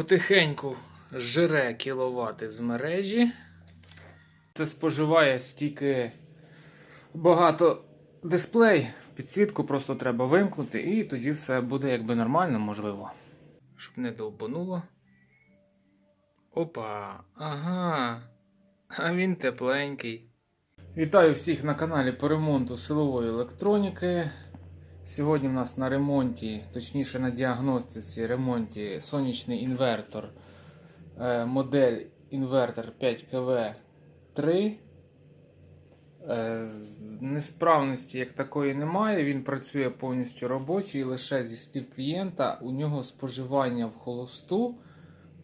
потихеньку жре кіловати з мережі. Це споживає стільки багато дисплей. Підсвітку просто треба вимкнути, і тоді все буде якби нормально, можливо. Щоб не довбануло. Опа, ага. А він тепленький. Вітаю всіх на каналі по ремонту силової електроніки. Сьогодні в нас на ремонті, точніше на діагностиці ремонті сонячний інвертор. е, Модель інвертор 5КВ3. Е, Несправності як такої немає. Він працює повністю робочий, лише зі слів клієнта. У нього споживання в холосту,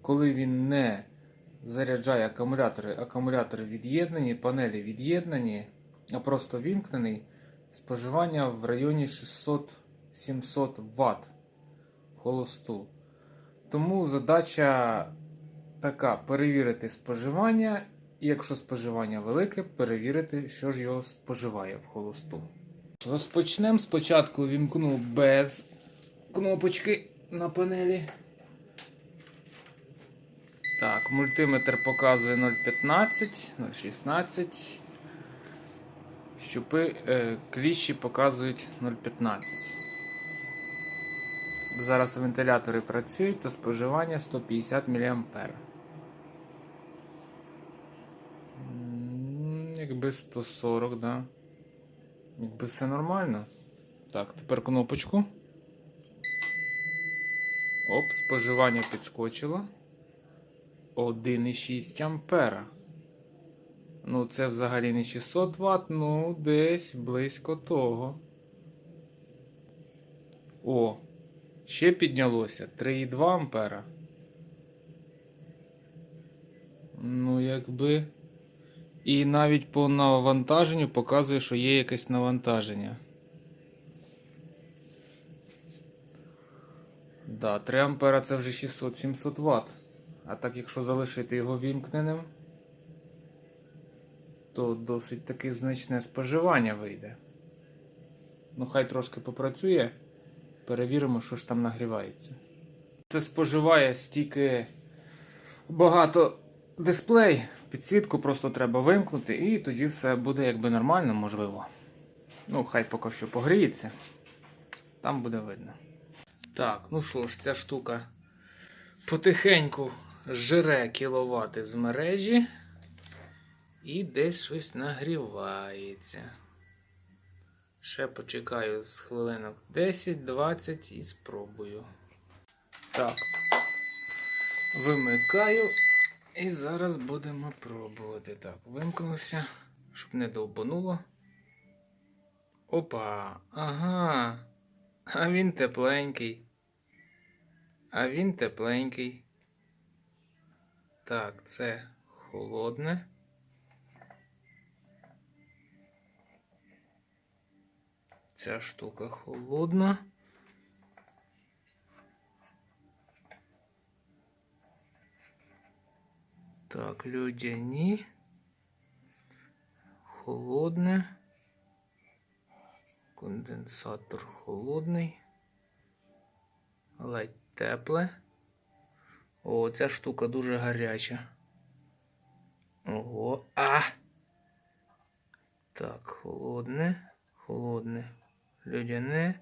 коли він не заряджає акумулятори, акумулятори від'єднані, панелі від'єднані, а просто вімкнений. Споживання в районі 600-700 Вт холосту. Тому задача така: перевірити споживання, і якщо споживання велике, перевірити, що ж його споживає в холосту. Розпочнемо спочатку вімкну без кнопочки на панелі. Так, мультиметр показує 0,15, 0,16. Щупи е, кліщі показують 0,15. Зараз вентилятори працюють, то споживання 150 мА. Якби 140, да. Якби все нормально. Так, тепер кнопочку. Оп, споживання підскочило. 1,6 ампера. Ну, це взагалі не 600 Вт, ну десь близько того. О, ще піднялося 3,2 ампера. Ну, якби. І навіть по навантаженню показує, що є якесь навантаження. Да, 3 ампера це вже 600-700 Вт. А так, якщо залишити його вімкненим, то досить таки значне споживання вийде. Ну, хай трошки попрацює. Перевіримо, що ж там нагрівається. Це споживає стільки багато дисплей. Підсвітку просто треба вимкнути, і тоді все буде якби нормально, можливо. Ну, хай поки що погріється. Там буде видно. Так, ну що ж, ця штука потихеньку жре кіловати з мережі і десь щось нагрівається. Ще почекаю з хвилинок 10-20 і спробую. Так. Вимикаю. І зараз будемо пробувати. Так, вимкнувся, щоб не довбануло. Опа, ага. А він тепленький. А він тепленький. Так, це холодне. Ця штука холодна. Так, людяні. Холодне. Конденсатор холодний. Ледь тепле. О, ця штука дуже гаряча. Ого. А! Так, холодне, холодне, людяне,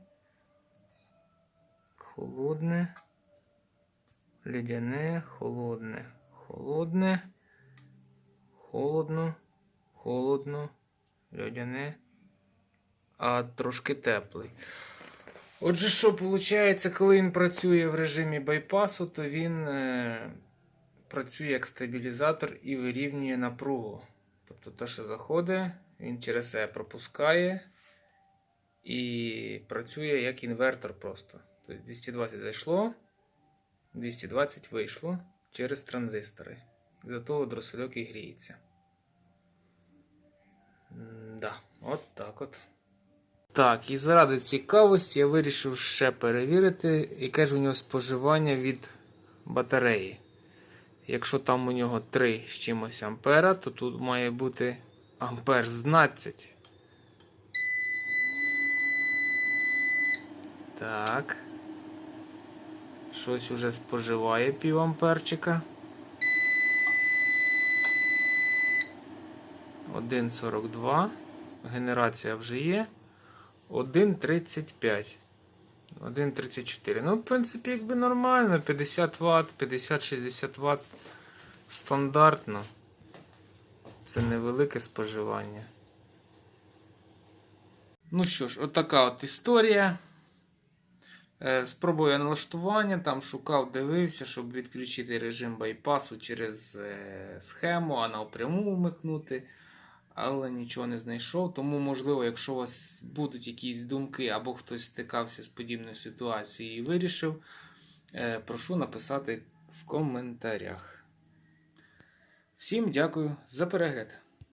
холодне, людяне, холодне, холодне, холодно, холодно, людяне, а трошки теплий. Отже, що виходить, коли він працює в режимі байпасу, то він е, працює як стабілізатор і вирівнює напругу. Тобто те, що заходить, він через себе пропускає і працює як інвертор просто. Тобто 220 зайшло, 220 вийшло через транзистори. За того дросельок і гріється. Да, от так от. Так, і заради цікавості я вирішив ще перевірити, яке ж у нього споживання від батареї. Якщо там у нього 3 з чимось ампера, то тут має бути ампер з 12. Так. Щось уже споживає пів амперчика. 1,42. Генерація вже є. 1,35. 1,34. Ну, в принципі, якби нормально. 50 Вт, 50-60 Вт. Стандартно. Це невелике споживання. Ну що ж, отака от історія. Е, Спробую налаштування, там шукав, дивився, щоб відключити режим байпасу через е, схему, а напряму вмикнути. Але нічого не знайшов. Тому, можливо, якщо у вас будуть якісь думки або хтось стикався з подібною ситуацією і вирішив, е, прошу написати в коментарях. Всім дякую за перегляд.